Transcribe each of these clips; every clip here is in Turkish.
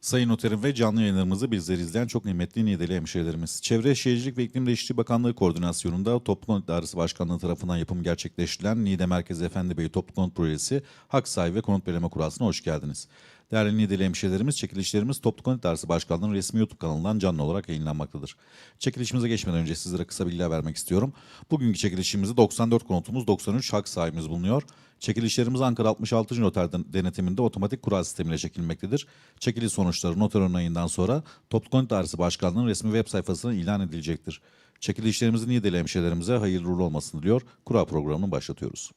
Sayın Noterim ve canlı yayınlarımızı bizleri izleyen çok kıymetli Niğdeli hemşehrilerimiz. Çevre Şehircilik ve İklim Değişikliği Bakanlığı koordinasyonunda Toplu Konut İdaresi Başkanlığı tarafından yapım gerçekleştirilen Niğde Merkez Efendi Bey Toplu Konut Projesi Hak Sahibi ve Konut Belirleme Kurası'na hoş geldiniz. Değerli Niğdeli hemşehrilerimiz, çekilişlerimiz Toplu Konut İdaresi Başkanlığı'nın resmi YouTube kanalından canlı olarak yayınlanmaktadır. Çekilişimize geçmeden önce sizlere kısa bilgiler vermek istiyorum. Bugünkü çekilişimizde 94 konutumuz, 93 hak sahibimiz bulunuyor. Çekilişlerimiz Ankara 66. Noter den- denetiminde otomatik kura sistemiyle çekilmektedir. Çekiliş sonuçları noter onayından sonra Toplu Konut Dairesi Başkanlığı'nın resmi web sayfasına ilan edilecektir. Çekilişlerimizin Niğdeli hemşehrilerimize hayırlı uğurlu olmasını diliyor. Kura programını başlatıyoruz.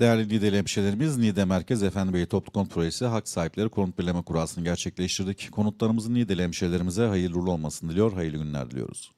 Değerli Niğdeli hemşehrilerimiz, Niğde Merkez Efendi Bey Toplu Konut Projesi Hak Sahipleri Konut Belirleme Kurası'nı gerçekleştirdik. Konutlarımızın Niğdeli hemşehrilerimize hayırlı olmasını diliyor, hayırlı günler diliyoruz.